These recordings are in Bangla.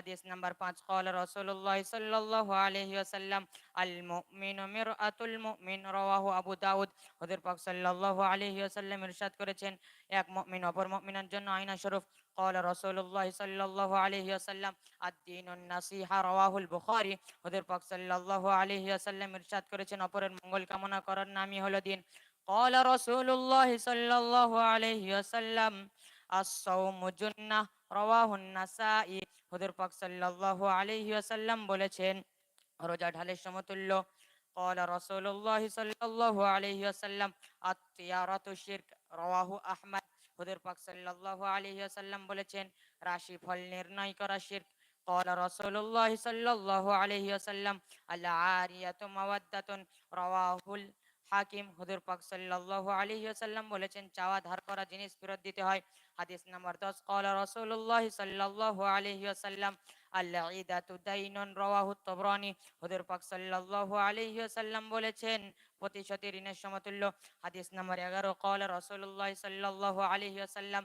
হাদিস নাম্বার পাঁচ কল রসুল্লাহ সাল্লাহ আলহি আসাল্লাম আল মুমিন মিরআতুল মুমিন রাওয়াহু আবু দাউদ ওদের পাক সাল্লাল্লাহু আলাইহি ওয়াসাল্লাম ইরশাদ করেছেন এক মুমিন অপর মুমিনের জন্য আয়না স্বরূপ قال رسول الله صلى الله عليه وسلم الدين النصيحة رواه البخاري ওদের পাক সাল্লাল্লাহু আলাইহি ওয়াসাল্লাম ইরশাদ করেছেন অপরের মঙ্গল কামনা করার নামই হলো দিন قال رسول الله صلى الله عليه وسلم الصوم جنة رواه النسائي ওদের পাক সাল্লাল্লাহু আলাইহি ওয়াসাল্লাম বলেছেন রোজা ঢালের সমতুল্য قال رسول الله صلى الله عليه وسلم الطيارة الشرك رواه أحمد হুজুর পাক সাল্লাল্লাহু আলাইহি ওয়াসাল্লাম বলেছেন রাশি ফল নির্ণয় করা শিরক قال رسول الله صلى الله عليه وسلم العارية مودة رواه হাকিম হুজুর পাক সাল্লাল্লাহু আলাইহি ওয়াসাল্লাম বলেছেন চাওয়া ধার করা জিনিস ফেরত দিতে হয় হাদিস নম্বর দশ। কল রসুল্লাহ সাল্লাহ আলহি আসাল্লাম ঋণের সমতুল্য। হাদিস নম্বর 11 কল রাসূলুল্লাহ সাল্লাল্লাহু আলাইহি ওয়াসাল্লাম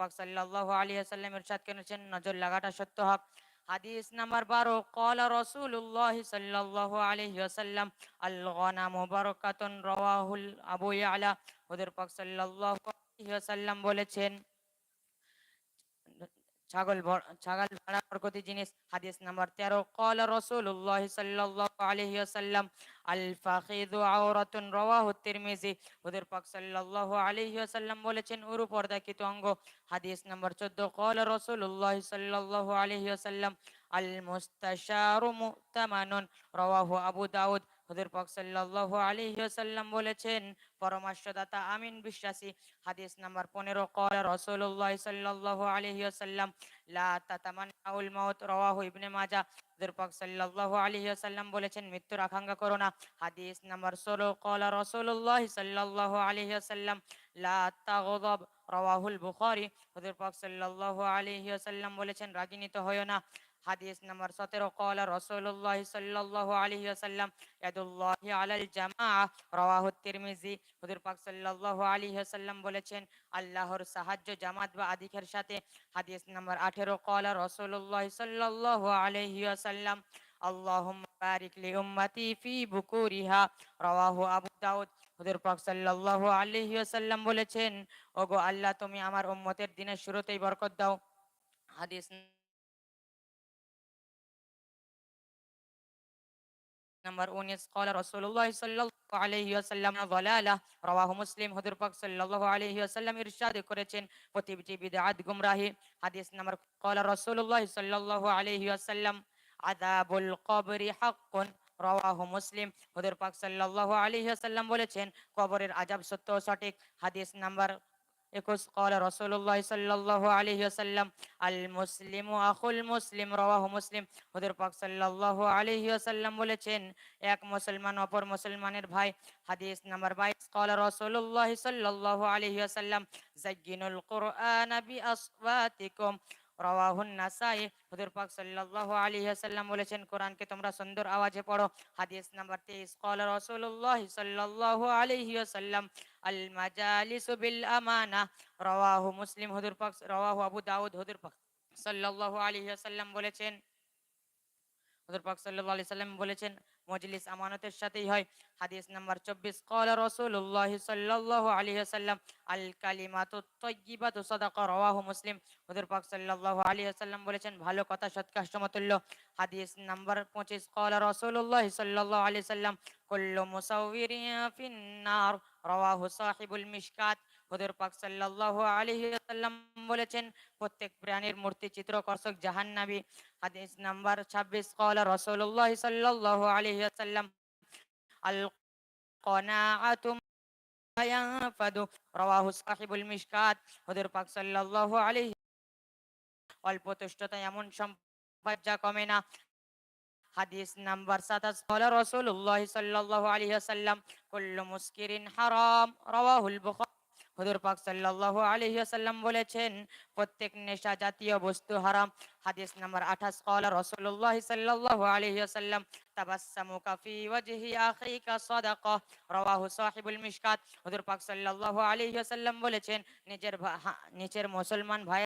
পাক সাল্লাল্লাহু আলাইহি ওয়াসাল্লাম ইরশাদ করেছেন, নজর লাগাটা সত্য হক। হাদিস নাম্বার বারো, কলা রসুল্লাহ সাল্লাহ আলহি আসাল্লাম আল গনামু রওয়াহুল আবু আলা ওদের পাক সাল্লাহ আলহি আসাল্লাম বলেছেন ছাগল ছাগল ভাড়া বরকতি জিনিস, হাদিস নাম্বার তেরো। কল রসুল্লাহ সাল্লাহ আলহি আসাল্লাম আল ফাখিদু আওরাতুন রাওয়াহু তিরমিজি। ওদের পাক সাল্লাল্লাহু আলাইহি ওয়াসাল্লাম বলেছেন, উরু পর্দাকৃত অঙ্গ হাদিস নাম্বার 14 কল রসুল্লাহ সাল্লাল্লাহু আলাইহি ওয়াসাল্লাম, আল মুস্তাশারু মুতামানুন রাওয়াহু আবু দাউদ। হুজুর পাক সাল্লাল্লাহু আলাইহি ওয়াসাল্লাম বলেছেন, পরামর্শদাতা আমিন বিশ্বাসী। হাদিস নাম্বার 15 قال رسول الله صلى الله عليه وسلم لا تتمنوا الموت رواه ابن ماجه হুজুর পাক সাল্লাল্লাহু আলাইহি ওয়াসাল্লাম বলেছেন, মৃত্যুর আকাঙ্ক্ষা করো না। হাদিস নাম্বার 16 قال رسول الله صلى الله عليه وسلم لا تغضب রাওয়াহুল বুখারী। হুজুর পাক সাল্লাল্লাহু আলাইহি ওয়াসাল্লাম বলেছেন রাগিনীত হয় না। হাদিস নাম্বার সতেরো কলা রসুল্লাহ সাল্লাহ আলহি আসাল্লাম ইয়াদুল্লাহি আলাল জামা রাওয়াহু তিরমিজি। হুজুর পাক সাল্লাল্লাহু আলাইহি ওয়াসাল্লাম বলেছেন, আল্লাহর সাহায্য, জামাত বা আদিকের সাথে। হাদিস নাম্বার 18 কলা রসুল্লাহ আলাইহি ওয়াসাল্লাম, আল্লাহুম্মা বারিক লি উম্মতি ফি বুকুরিহা, রাওয়াহু আবু দাউদ। হুজুর পাক সাল্লাল্লাহু আলাইহি ওয়াসাল্লাম বলেছেন, ওগো আল্লাহ, তুমি আমার উম্মতের দিনের শুরুতেই বরকত দাও। হাদিস নাম্বার উনিশ। কলা রসুল্লাহ সাল্লাহ আলহি আসাল্লাম বলালা রওয়াহ মুসলিম হদুর পাক সাল্লাহ আলহি আসাল্লাম ইরশাদ করেছেন। প্রতিটি বিদাত গুমরাহি। হাদিস নাম্বার কলা রসুল্লাহ সাল্লাহ আলহি আসাল্লাম আদাবুল কবরি হাক্কুন। রওয়াহু মুসলিম হদুর পাক সাল্লাহ আলহি আসাল্লাম বলেছেন, কবরের আজাব সত্য সঠিক। হাদিস নাম্বার একুশ কল রসুল্লাহ সাল্লাহ আলহি আসাল্লাম আল মুসলিম আখুল মুসলিম, রওয়াহ মুসলিম। হুদুর পাক সাল্লাহ আলহি আসাল্লাম বলেছেন, এক মুসলমান অপর মুসলমানের ভাই, হাদিস নাম্বার বাইশ কল রসুল্লাহ সাল্লাহ আলহি আসাল্লাম জাগিনুল কোরআন বি আসওয়াতিকুম। রাওয়াহুন নাসাই হুজুর পাক সাল্লাল্লাহু আলাইহি ওয়াসাল্লাম বলেছেন কোরআনকে তোমরা সুন্দর আওয়াজে পড়ো হাদিস নাম্বার 23 قال رسول الله صلى الله عليه وسلم المجالس بالامانه রাওয়াহু মুসলিম হুজুর পাক রাওয়াহু আবু দাউদ হুজুর পাক সাল্লাল্লাহু আলাইহি ওয়াসাল্লাম বলেছেন হজর পাক সাল্লাল্লাহু আলাইহি সাল্লাম বলেছেন, মজলিস আমানতের সাথেই হয়। হাদিস নাম্বার 24 ক্বাল রাসূলুল্লাহ সাল্লাল্লাহু আলাইহি সাল্লাম আল কালিমাতুত তৈবাত সাদাকা রাওয়াহু মুসলিম। হজর পাক সাল্লাল্লাহু আলাইহি সাল্লাম বলেছেন, ভালো কথা সৎকার সমতুল্য হাদিস নাম্বার 25 ক্বাল রাসূলুল্লাহ সাল্লাল্লাহু আলাইহি সাল্লাম কুল্লু মুসাউউরিয়া ফিন নার রাওয়াহু সাহিবুল মিশকাত। হজর পাক সাল্লাল্লাহু আলাইহি সাল্লাম বলেছেন, প্রত্যেক প্রাণীর মূর্তি চিত্রকর্ষক জাহান্নাবি হাদিস নাম্বার ছাব্বিশ কলা রসল্লাহ সাল্লাহ আলহি আসাল্লাম আল সাহিবুল মিশকাত। পাক অল্পতুষ্টতা এমন সম্পদ যা কমে না। হাদিস নাম্বার সাতাশ বলে রসুল্লাহ সাল্লাহ আলহি আসাল্লাম কুল্লু মুস্কিরিন হারাম, রওয়াহুল বুখারী হুজুর পাক সাল্লাল্লাহু আলাইহি ওয়াসাল্লাম বলেছেন, প্রত্যেক নেশা জাতীয় বস্তু হারাম। হাদিস নাম্বার 28 ক্বালা রাসূলুল্লাহ সাল্লাল্লাহু আলাইহি ওয়াসাল্লাম তাবাসসামুকা ফি ওয়াজহি আখিকা সাদাকা। রাওয়াহু সাহিবুল মিশকাত। হুজুর পাক সাল্লাল্লাহু আলাইহি ওয়াসাল্লাম বলেছেন, নিজের নিজের মুসলমান ভাই